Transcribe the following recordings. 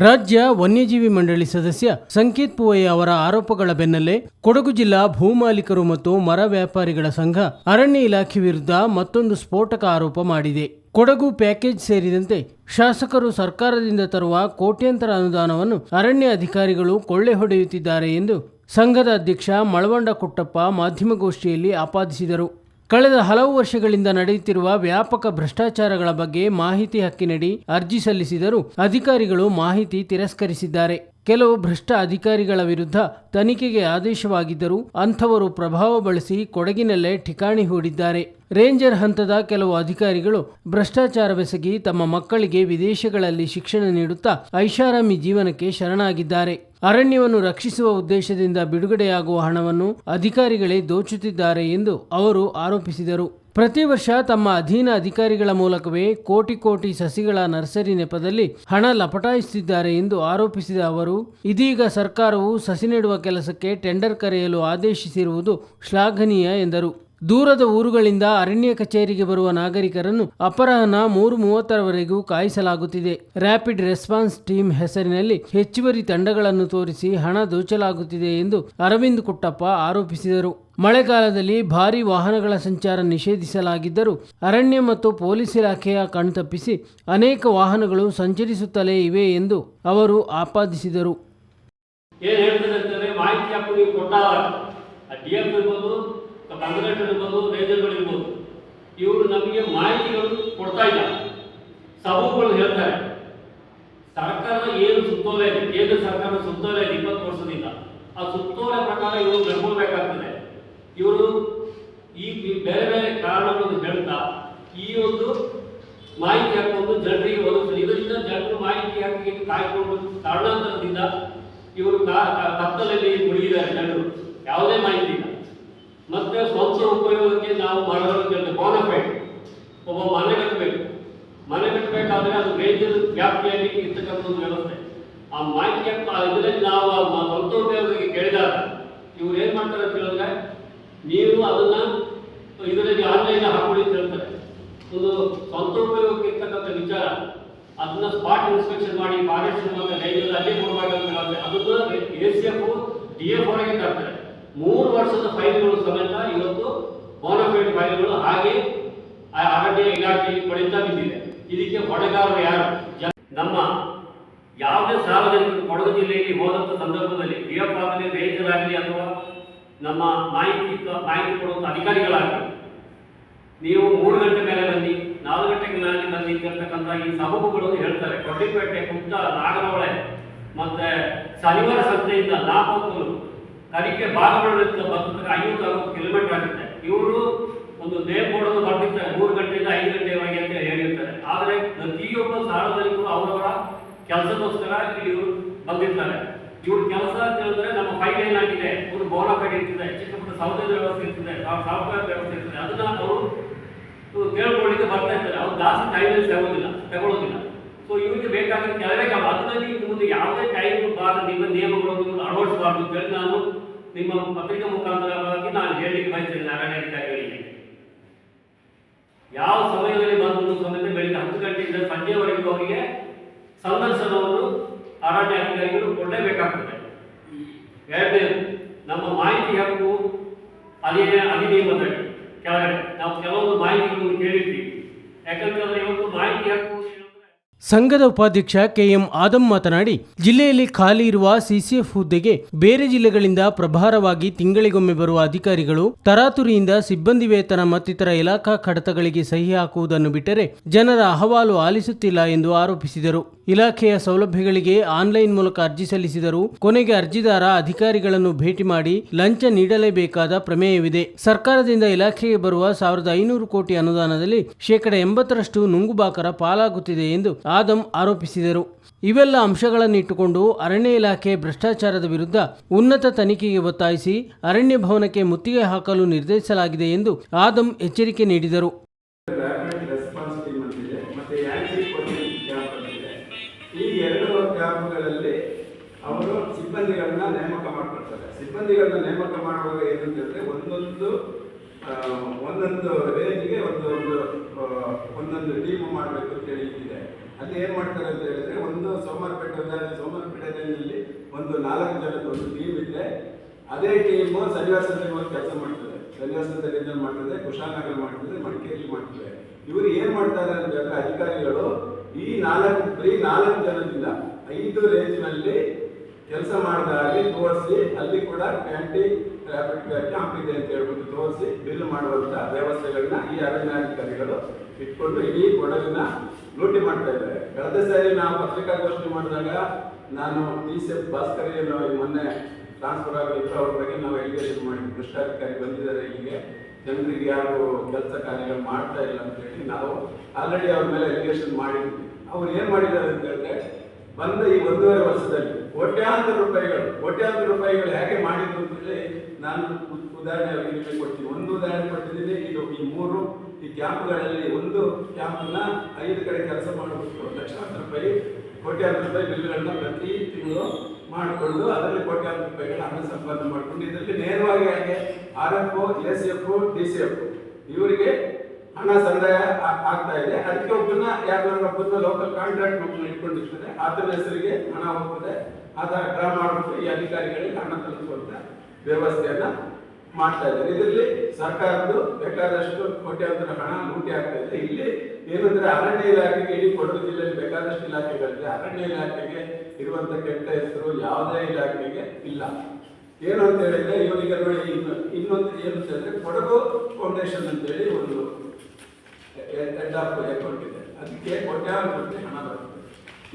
ರಾಜ್ಯ ವನ್ಯಜೀವಿ ಮಂಡಳಿ ಸದಸ್ಯ ಸಂಕೇತ್ ಪೂವಯ್ಯ ಅವರ ಆರೋಪಗಳ ಬೆನ್ನಲ್ಲೇ ಕೊಡಗು ಜಿಲ್ಲಾ ಭೂಮಾಲೀಕರು ಮತ್ತು ಮರ ವ್ಯಾಪಾರಿಗಳ ಸಂಘ ಅರಣ್ಯ ಇಲಾಖೆ ವಿರುದ್ಧ ಮತ್ತೊಂದು ಸ್ಫೋಟಕ ಆರೋಪ ಮಾಡಿದೆ. ಕೊಡಗು ಪ್ಯಾಕೇಜ್ ಸೇರಿದಂತೆ ಶಾಸಕರು ಸರ್ಕಾರದಿಂದ ತರುವ ಕೋಟ್ಯಂತರ ಅನುದಾನವನ್ನು ಅರಣ್ಯ ಅಧಿಕಾರಿಗಳು ಕೊಳ್ಳೆ ಹೊಡೆಯುತ್ತಿದ್ದಾರೆ ಎಂದು ಸಂಘದ ಅಧ್ಯಕ್ಷ ಮಳವಂಡ ಕುಟ್ಟಪ್ಪ ಮಾಧ್ಯಮಗೋಷ್ಠಿಯಲ್ಲಿ ಆಪಾದಿಸಿದರು. ಕಳೆದ ಹಲವು ವರ್ಷಗಳಿಂದ ನಡೆಯುತ್ತಿರುವ ವ್ಯಾಪಕ ಭ್ರಷ್ಟಾಚಾರಗಳ ಬಗ್ಗೆ ಮಾಹಿತಿ ಹಕ್ಕಿನಡಿ ಅರ್ಜಿ ಸಲ್ಲಿಸಿದರೂ ಅಧಿಕಾರಿಗಳು ಮಾಹಿತಿ ತಿರಸ್ಕರಿಸಿದ್ದಾರೆ. ಕೆಲವು ಭ್ರಷ್ಟ ಅಧಿಕಾರಿಗಳ ವಿರುದ್ಧ ತನಿಖೆಗೆ ಆದೇಶವಾಗಿದ್ದರೂ ಅಂಥವರು ಪ್ರಭಾವ ಬಳಸಿ ಕೊಡಗಿನಲ್ಲೇ ಠಿಕಾಣಿ ಹೂಡಿದ್ದಾರೆ. ರೇಂಜರ್ ಹಂತದ ಕೆಲವು ಅಧಿಕಾರಿಗಳು ಭ್ರಷ್ಟಾಚಾರವೆಸಗಿ ತಮ್ಮ ಮಕ್ಕಳಿಗೆ ವಿದೇಶಗಳಲ್ಲಿ ಶಿಕ್ಷಣ ನೀಡುತ್ತಾ ಐಷಾರಾಮಿ ಜೀವನಕ್ಕೆ ಶರಣಾಗಿದ್ದಾರೆ. ಅರಣ್ಯವನ್ನು ರಕ್ಷಿಸುವ ಉದ್ದೇಶದಿಂದ ಬಿಡುಗಡೆಯಾಗುವ ಹಣವನ್ನು ಅಧಿಕಾರಿಗಳೇ ದೋಚುತ್ತಿದ್ದಾರೆ ಎಂದು ಅವರು ಆರೋಪಿಸಿದರು. ಪ್ರತಿ ವರ್ಷ ತಮ್ಮ ಅಧೀನ ಅಧಿಕಾರಿಗಳ ಮೂಲಕವೇ ಕೋಟಿ ಕೋಟಿ ಸಸಿಗಳ ನರ್ಸರಿ ನೆಪದಲ್ಲಿ ಹಣ ಲಪಟಾಯಿಸುತ್ತಿದ್ದಾರೆ ಎಂದು ಆರೋಪಿಸಿದ ಅವರು, ಇದೀಗ ಸರ್ಕಾರವು ಸಸಿ ನೆಡುವ ಕೆಲಸಕ್ಕೆ ಟೆಂಡರ್ ಕರೆಯಲು ಆದೇಶಿಸಿರುವುದು ಶ್ಲಾಘನೀಯ ಎಂದರು. ದೂರದ ಊರುಗಳಿಂದ ಅರಣ್ಯ ಕಚೇರಿಗೆ ಬರುವ ನಾಗರಿಕರನ್ನು ಅಪರಾಹ್ನ ಮೂರು ಮೂವತ್ತರವರೆಗೂ ಕಾಯಿಸಲಾಗುತ್ತಿದೆ. ರ್ಯಾಪಿಡ್ ರೆಸ್ಪಾನ್ಸ್ ಟೀಮ್ ಹೆಸರಿನಲ್ಲಿ ಹೆಚ್ಚುವರಿ ತಂಡಗಳನ್ನು ತೋರಿಸಿ ಹಣ ದೋಚಲಾಗುತ್ತಿದೆ ಎಂದು ಅರವಿಂದ್ ಕುಟ್ಟಪ್ಪ ಆರೋಪಿಸಿದರು. ಮಳೆಗಾಲದಲ್ಲಿ ಭಾರಿ ವಾಹನಗಳ ಸಂಚಾರ ನಿಷೇಧಿಸಲಾಗಿದ್ದರೂ ಅರಣ್ಯ ಮತ್ತು ಪೊಲೀಸ್ ಇಲಾಖೆಯ ಕಣ್ತಪ್ಪಿಸಿ ಅನೇಕ ವಾಹನಗಳು ಸಂಚರಿಸುತ್ತಲೇ ಇವೆ ಎಂದು ಅವರು ಆಪಾದಿಸಿದರು. ಕಂಗ್ರೆಟ್ ಇರ್ಬೋದು ಇವರು ನಮಗೆ ಮಾಹಿತಿಗಳು ಕೊಡ್ತಾ ಇಲ್ಲ. ಸಭೆಗಳು ಹೇಳ್ತಾರೆ ಸರ್ಕಾರ ಏನು ಸುತ್ತೋಲೆ ಇದೆ? ಕೇಂದ್ರ ಸರ್ಕಾರ ಸುತ್ತೋಲೆ ಇದೆ ಇಪ್ಪತ್ತು ವರ್ಷದಿಂದ. ಆ ಸುತ್ತೋಲೆ ಪ್ರಕಾರ ಇವರು ನಡ್ಕೊಳ್ಬೇಕಾಗ್ತದೆ. ಇವರು ಈ ಬೇರೆ ಬೇರೆ ಕಾರಣಗಳನ್ನು ಹೇಳ್ತಾ ಈ ಒಂದು ಮಾಹಿತಿ ಹಾಕೊಂಡು ಜನರಿಗೆ ಒದಗಿಸಲು ಇದರಿಂದ ಜನರು ಮಾಹಿತಿ ಹಾಕಿ ಕಾಯ್ಕೊಂಡು ಕಾರಣಾಂತರದಿಂದ ಇವರು ಕತ್ತಲಲ್ಲಿ ಮುಳುಗಿದ್ದಾರೆ ಜನರು. ಯಾವುದೇ ಮಾಹಿತಿ ಮತ್ತೆ ಸ್ವಂತ ಉಪಯೋಗಕ್ಕೆ ನಾವು ಮಾಡೋದಕ್ಕೆ ಬೋನಫೈಡ್ ಒಬ್ಬ ಮನೆ ಕಟ್ಟಬೇಕು ಮನೆ ಕಟ್ಟಬೇಕಾದ್ರೆ ಅದು ಮೇಜರ್ ವ್ಯಾಪ್ತಿಯಲ್ಲಿ ಇರ್ತಕ್ಕಂಥ ಒಂದು ವ್ಯವಸ್ಥೆ. ಆ ಮಾಹಿತಿ ಹಾಕ್- ಆ ಇದರಲ್ಲಿ ನಾವು ಸ್ವಂತ ಉಪಯೋಗಕ್ಕೆ ಕೇಳಿದಾಗ ಇವ್ರು ಏನ್ ಮಾಡ್ತಾರೆ ಅಂತ ಹೇಳಿದ್ರೆ ನೀವು ಅದನ್ನ ಇದರಲ್ಲಿ ಆನ್ಲೈನ್ ಹಾಕೊಳ್ಳಿ ಅಂತ ಹೇಳ್ತಾರೆ. ಒಂದು ಸ್ವಂತ ಉಪಯೋಗಕ್ಕೆ ಇರ್ತಕ್ಕಂಥ ವಿಚಾರ. ಅದನ್ನ ಸ್ಪಾಟ್ ಇನ್ಸ್ಪೆಕ್ಷನ್ ಮಾಡಿ, ಫಾರೆಸ್ಟ್ ಮತ್ತೆ ರೈಲ್ವೆ ಅಲ್ಲಿ ಕೊಡಬೇಕಂತ ಹೇಳುತ್ತೆ ಅದನ್ನ A C F, D F ಹೊರಗೆ ತರ್ತಾರೆ. ಮೂರು ವರ್ಷದ ಫೈಲ್ಗಳು ಸಮೇತ ಇವತ್ತು ಬೋನಫೈಡ್ ಫೈಲ್ಗಳು ಹಾಗೆ ಅರಣ್ಯ ಇಲಾಖೆಯಲ್ಲಿ ಪಡೆಯುತ್ತಾ ಬಿದ್ದಿದೆ ಇದಕ್ಕೆ ಹೊಣೆಗಾರರು ಯಾರು? ನಮ್ಮ ಯಾವುದೇ ಸಾರ್ವಜನಿಕರು ಕೊಡಗು ಜಿಲ್ಲೆಯಲ್ಲಿ ಹೋದಂಥ ಸಂದರ್ಭದಲ್ಲಿ ಡಿ ಎಫ್ ಆಗಲಿ ರೈತರಾಗಲಿ ಅಥವಾ ನಮ್ಮ ಮಾಹಿತಿ ಮಾಹಿತಿ ಕೊಡುವಂಥ ಅಧಿಕಾರಿಗಳಾಗಲಿ, ನೀವು ಮೂರು ಗಂಟೆ ಮೇಲೆ ಬನ್ನಿ, ನಾಲ್ಕು ಗಂಟೆ ಮೇಲೆ ಬನ್ನಿ ಅಂತಕ್ಕಂಥ ಈ ಸಬಬುಗಳು ಹೇಳ್ತಾರೆ. ಕೊಟ್ಟಿಪೇಟೆ ಕುಂತ ನಾಗರಹೊಳೆ ಮತ್ತೆ ಶನಿವಾರ ಸಂತೆಯಿಂದ ನಾಪಕ್ಕಲು ಕರಿಕೆ ಭಾಗವಹಿಸಿದ ಬರ್ತಕ್ಕ ಐವತ್ತು ಅರವತ್ತು ಕಿಲೋಮೀಟರ್ ಆಗುತ್ತೆ. ಇವರು ಒಂದು ನೇಮ್ ಬೋರ್ಡನ್ನು ಬರ್ತಿರ್ತಾರೆ ಮೂರು ಗಂಟೆಯಿಂದ ಐದು ಗಂಟೆವರೆಗೆ ಅಂತ ಹೇಳಿರ್ತಾರೆ. ಆದರೆ ಪ್ರತಿಯೊಬ್ಬ ಸಾರ್ವಜನಿಕರು ಅವರವರ ಕೆಲಸಕ್ಕೋಸ್ಕರ ಇವರು ಬಂದಿರ್ತಾರೆ. ಇವ್ರ ಕೆಲಸ ಅಂತ ಹೇಳಿದ್ರೆ ನಮ್ಮ ಫೈಲ್ ಒಂದು ಬೋನಫೈಡ್ ಇರ್ತದೆ ಚಿಕ್ಕ ಪುಟ್ಟ ಸೌಲಭ್ಯ ವ್ಯವಸ್ಥೆ ಇರ್ತದೆ ಸಾಫ್ಟ್ವೇರ್ ವ್ಯವಸ್ಥೆ ಇರ್ತದೆ. ಅದನ್ನ ಅವರು ಕೇಳ್ಕೊಳ್ಳಿಕ್ಕೆ ಬರ್ತಾ ಇರ್ತಾರೆ. ಅವ್ರು ಜಾಸ್ತಿ ಟೈಮಲ್ಲಿ ತಗೊಳ್ಳೋದಿಲ್ಲ ತಗೊಳ್ಳೋದಿಲ್ಲ ಸೊ ಇವರಿಗೆ ಬೇಕಾಗಿರೋ ಕೆಲವೇ ಕಾಲ ಅದರಲ್ಲಿ ಇನ್ನು ಮುಂದೆ ಯಾವುದೇ ಟೈಮ್ ಬಾರ ನಿಮ್ಮ ನಿಯಮಗಳು ಅಳವಡಿಸಬಾರ್ದು ಅಂತ ಹೇಳಿ ನಾನು ನಿಮ್ಮ ಪತ್ರಿಕೆ ಮುಖಾಂತರವಾಗಿ ನಾನು ಹೇಳಲಿಕ್ಕೆ ಬಯಸ್ತೇನೆ ನಾರಾಯಣ ಅಧಿಕಾರಿಗಳಿಗೆ ಯಾವ ಸಮಯದಲ್ಲಿ ಬಂದರೂ ಸಮೇತ ಬೆಳಿಗ್ಗೆ ಹತ್ತು ಗಂಟೆಯಿಂದ ಸಂಜೆವರೆಗೂ ಅವರಿಗೆ ಸಂದರ್ಶನವನ್ನು ಅರಣ್ಯ ಅಧಿಕಾರಿಗಳು ಕೊಡಲೇಬೇಕಾಗ್ತದೆ ಎರಡನೇದು, ನಮ್ಮ ಮಾಹಿತಿ ಹಕ್ಕು ಅದೇ ಅಧಿನಿಯಮದಲ್ಲಿ ಕೆಳಗಡೆ. ನಾವು ಕೆಲವೊಂದು ಮಾಹಿತಿಗಳನ್ನು ಕೇಳಿರ್ತೀವಿ. ಯಾಕಂದ್ರೆ ಇವತ್ತು ಮಾಹಿತಿ ಹಕ್ಕು ಸಂಘದ ಉಪಾಧ್ಯಕ್ಷ ಕೆಎಂ ಆದಂ ಮಾತನಾಡಿ, ಜಿಲ್ಲೆಯಲ್ಲಿ ಖಾಲಿ ಇರುವ ಸಿಸಿಎಫ್ ಹುದ್ದೆಗೆ ಬೇರೆ ಜಿಲ್ಲೆಗಳಿಂದ ಪ್ರಭಾರವಾಗಿ ತಿಂಗಳಿಗೊಮ್ಮೆ ಬರುವ ಅಧಿಕಾರಿಗಳು ತರಾತುರಿಯಿಂದ ಸಿಬ್ಬಂದಿ ವೇತನ ಮತ್ತಿತರ ಇಲಾಖಾ ಕಡತಗಳಿಗೆ ಸಹಿ ಹಾಕುವುದನ್ನು ಬಿಟ್ಟರೆ ಜನರ ಅಹವಾಲು ಆಲಿಸುತ್ತಿಲ್ಲ ಎಂದು ಆರೋಪಿಸಿದರು. ಇಲಾಖೆಯ ಸೌಲಭ್ಯಗಳಿಗೆ ಆನ್ಲೈನ್ ಮೂಲಕ ಅರ್ಜಿ ಸಲ್ಲಿಸಿದರು ಕೊನೆಗೆ ಅರ್ಜಿದಾರ ಅಧಿಕಾರಿಗಳನ್ನು ಭೇಟಿ ಮಾಡಿ ಲಂಚ ನೀಡಲೇಬೇಕಾದ ಪ್ರಮೇಯವಿದೆ. ಸರ್ಕಾರದಿಂದ ಇಲಾಖೆಗೆ ಬರುವ ಸಾವಿರದ ಐನೂರು ಕೋಟಿ ಅನುದಾನದಲ್ಲಿ ಶೇಕಡ ಎಂಬತ್ತರಷ್ಟು ನುಂಗುಬಾಕರ ಪಾಲಾಗುತ್ತಿದೆ ಎಂದು ಆದಂ ಆರೋಪಿಸಿದರು. ಇವೆಲ್ಲ ಅಂಶಗಳನ್ನಿಟ್ಟುಕೊಂಡು ಅರಣ್ಯ ಇಲಾಖೆ ಭ್ರಷ್ಟಾಚಾರದ ವಿರುದ್ಧ ಉನ್ನತ ತನಿಖೆಗೆ ಒತ್ತಾಯಿಸಿ ಅರಣ್ಯ ಭವನಕ್ಕೆ ಮುತ್ತಿಗೆ ಹಾಕಲು ನಿರ್ಧರಿಸಲಾಗಿದೆ ಎಂದು ಆದಮ್ ಎಚ್ಚರಿಕೆ ನೀಡಿದರು. ಈ ಎರಡು ಕ್ಯಾಂಪ್ಗಳಲ್ಲಿ ಅವರು ಸಿಬ್ಬಂದಿಗಳನ್ನ ನೇಮಕ ಮಾಡ್ಕೊಳ್ತಾರೆ. ಸಿಬ್ಬಂದಿಗಳನ್ನ ನೇಮಕ ಮಾಡುವಾಗ ಏನಂತಂದ್ರೆ ಒಂದೊಂದು ಆ, ಒಂದೊಂದು ರೇಂಜ್ಗೆ ಒಂದು ಒಂದು ಒಂದೊಂದು ಟೀಮ್ ಮಾಡಬೇಕು ಅಂತ ಹೇಳಿ ಇದೆ ಅಲ್ಲಿ ಏನು ಮಾಡ್ತಾರೆ ಅಂತ ಹೇಳಿದ್ರೆ, ಒಂದು ಸೋಮವಾರಪೇಟೆ ಉದಾಹರಣೆ ಒಂದು ನಾಲ್ಕು ಜನದ ಒಂದು ಟೀಮ್ ಇದೆ ಅದೇ ಟೀಮ್ ಸನ್ಯಾಸದಲ್ಲಿ ಒಂದು ಕೆಲಸ ಮಾಡ್ತದೆ ಸನ್ಯಾಸದಲ್ಲಿ ಮಾಡ್ತದೆ ಕುಶಾಲನಗರ ಮಾಡ್ತದೆ ಮಡಿಕೇರಿ ಮಾಡ್ತದೆ ಇವರು ಏನ್ ಮಾಡ್ತಾರೆ ಅಂತ ಹೇಳಿದ್ರೆ, ಅಧಿಕಾರಿಗಳು ಈ ನಾಲ್ಕು ಬರೀ ನಾಲ್ಕು ಜನದಿಂದ ಐದು ರೇಂಜ್ನಲ್ಲಿ ಕೆಲಸ ಮಾಡಿದ ಹಾಗೆ ತೋರಿಸಿ, ಅಲ್ಲಿ ಕೂಡ ಕ್ಯಾಂಟಿ ಕ್ಯಾಂಪ್ ಇದೆ ಅಂತ ಹೇಳ್ಬಿಟ್ಟು ತೋರಿಸಿ ಬಿಲ್ ಮಾಡುವಂತ ವ್ಯವಸ್ಥೆಗಳನ್ನ ಈ ಅರಣ್ಯಾಧಿಕಾರಿಗಳು ಇಟ್ಕೊಂಡು ಇಡೀ ಕೊಡಗಿನ ಲೂಟಿ ಮಾಡ್ತಾ ಇದ್ದಾರೆ. ಕಳೆದ ಸಾರಿ ನಾವು ಪತ್ರಿಕಾಗೋಷ್ಠಿ ಮಾಡಿದಾಗ ನಾನು ಡಿ ಸಿ ಎಫ್ ಭಾಸ್ಕರ್ ಮೊನ್ನೆ ಟ್ರಾನ್ಸ್ಫರ್ ಆಗೋ ಅವ್ರ ಬಗ್ಗೆ ನಾವು ಎಜುಕೇಶನ್ ಮಾಡಿ, ಭ್ರಷ್ಟಾಧಿಕಾರಿ ಬಂದಿದ್ದಾರೆ ಹೀಗೆ. ಜನರಿಗೆ ಯಾರು ಕೆಲಸ ಕಾರ್ಯಗಳು ಮಾಡ್ತಾ ಇಲ್ಲ ಅಂತ ಹೇಳಿ ನಾವು ಆಲ್ರೆಡಿ ಅವ್ರ ಮೇಲೆ ಎಜುಕೇಶನ್ ಮಾಡಿದ್ವಿ. ಅವ್ರು ಏನ್ ಮಾಡಿದ್ದಾರೆ ಅಂತ ಹೇಳಿದ್ರೆ, ಬಂದ ಈ ಒಂದೂವರೆ ವರ್ಷದಲ್ಲಿ ಕೋಟ್ಯಾಂತರ ರೂಪಾಯಿಗಳು ಕೋಟ್ಯಾಂತರ ರೂಪಾಯಿಗಳು ಹೇಗೆ ಮಾಡಿದ್ರು ಅಂತ ಹೇಳಿ ನಾನು ಉದಾಹರಣೆ ಅವರಿಗೆ ಕೊಡ್ತೀನಿ ಒಂದು ಉದಾಹರಣೆ ಕೊಡ್ತಿದ್ದೀನಿ ಇದು ಈ ಮೂರು ಈ ಕ್ಯಾಂಪ್ಗಳಲ್ಲಿ ಒಂದು ಕ್ಯಾಂಪ್ನ ಐದು ಕಡೆ ಕೆಲಸ ಮಾಡಬೇಕು ಲಕ್ಷಾಂತರ ರೂಪಾಯಿ, ಕೋಟ್ಯಾಂತರ ರೂಪಾಯಿ ಬಿಲ್ಗಳನ್ನ ಪ್ರತಿ ತಿಂಗಳು ಮಾಡಿಕೊಂಡು ಅದರಲ್ಲಿ ಕೋಟ್ಯಾಂತರ ರೂಪಾಯಿಗಳ ಹಣ ಸಂಪಾದನೆ ಮಾಡಿಕೊಂಡು ಇದರಲ್ಲಿ ನೇರವಾಗಿ ಹಾಗೆ R F A C F D C F ಇವರಿಗೆ ಹಣ ಸಂದಾಯ ಆಗ್ತಾ ಇದೆ. ಅದಕ್ಕೆ ಒಬ್ಬನ ಯಾವ್ದಾದ್ರು ಒಬ್ಬನ ಲೋಕಲ್ ಕಾಂಟ್ರಾಕ್ಟ್ ಒಬ್ಬನ ಇಟ್ಕೊಂಡಿರ್ತದೆ ಆತನ ಹೆಸರಿಗೆ ಹಣ ಹೋಗ್ತದೆ. ಆತ ಡ್ರಾ ಮಾಡ್ಬಿಟ್ಟು ಈ ಅಧಿಕಾರಿಗಳಿಗೆ ಹಣ ತಲುಪುವಂತ ವ್ಯವಸ್ಥೆಯನ್ನ ಮಾಡ್ತಾ ಇದ್ದಾರೆ. ಇದರಲ್ಲಿ ಸರ್ಕಾರದ್ದು ಬೇಕಾದಷ್ಟು ಕೋಟ್ಯಾಂತರ ಹಣ ಲೂಟಿ ಆಗ್ತಾ ಇದೆ. ಇಲ್ಲಿ ಏನಂದ್ರೆ ಅರಣ್ಯ ಇಲಾಖೆಗೆ ಇಡೀ ಕೊಡಗು ಜಿಲ್ಲೆಯಲ್ಲಿ ಬೇಕಾದಷ್ಟು ಇಲಾಖೆಗಳಿದೆ. ಅರಣ್ಯ ಇಲಾಖೆಗೆ ಇರುವಂತ ಕೆಟ್ಟ ಹೆಸರು ಯಾವುದೇ ಇಲಾಖೆಗೆ ಇಲ್ಲ. ಏನು ಅಂತ ಹೇಳಿದ್ರೆ ಇವರಿಗೆ ನೋಡಿ, ಇನ್ನು, ಇನ್ನೊಂದು ಏನು ಅಂತ ಹೇಳಿದ್ರೆ ಕೊಡಗು ಫೌಂಡೇಶನ್ ಅಂತೇಳಿ ಒಂದು ಹೆಡ್ ಆಫ್ ಅಕೌಂಟ್ ಇದೆ. ಅದಕ್ಕೆ ಕೋಟ್ಯಾಂತರ ಹಣ ಬರುತ್ತೆ.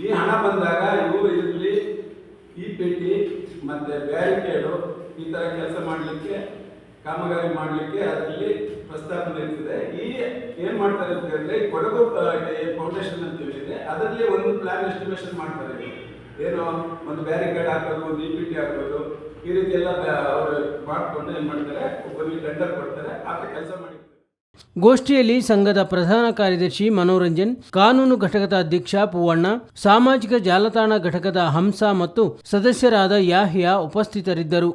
ಈ ಹಣ ಬಂದಾಗ ಇವರು ಇದರಲ್ಲಿ ಈ ಪೆಟ್ಟಿ ಮತ್ತೆ ಬ್ಯಾರಿಕೇಡು ಈ ತರ ಕೆಲಸ ಮಾಡಲಿಕ್ಕೆ ಕಾಮಗಾರಿ ಮಾಡಲಿಕ್ಕೆ ಅದರಲ್ಲಿ ಪ್ರಸ್ತಾಪನೆ ಇರ್ತದೆ. ಈ ಏನ್ ಮಾಡ್ತಾರೆ ಅಂತ ಹೇಳಿದ್ರೆ ಕೊಡಗು ಫೌಂಡೇಶನ್ ಅಂತ ಹೇಳಿದ್ರೆ, ಅದರಲ್ಲಿ ಒಂದು ಪ್ಲಾನ್ ಎಸ್ಟಿಮೇಷನ್ ಮಾಡ್ತಾರೆ. ಏನು ಒಂದು ಬ್ಯಾರಿಕೇಡ್ ಹಾಕೋದು ಒಂದು ಟಿ ಹಾಕೋದು ಈ ರೀತಿ ಎಲ್ಲ ಅವರು ಮಾಡ್ಕೊಂಡು ಏನ್ ಮಾಡ್ತಾರೆ ಒಬ್ಬರಿಗೆ ಟೆಂಡರ್ ಕೊಡ್ತಾರೆ ಆತ ಕೆಲಸ ಮಾಡಿ. ಗೋಷ್ಠಿಯಲ್ಲಿ ಸಂಘದ ಪ್ರಧಾನ ಕಾರ್ಯದರ್ಶಿ ಮನೋರಂಜನ್, ಕಾನೂನು ಘಟಕದ ಅಧ್ಯಕ್ಷ ಪೂವಣ್ಣ, ಸಾಮಾಜಿಕ ಜಾಲತಾಣ ಘಟಕದ ಹಂಸ ಮತ್ತು ಸದಸ್ಯರಾದ ಯಾಹಿಯಾ ಉಪಸ್ಥಿತರಿದ್ದರು.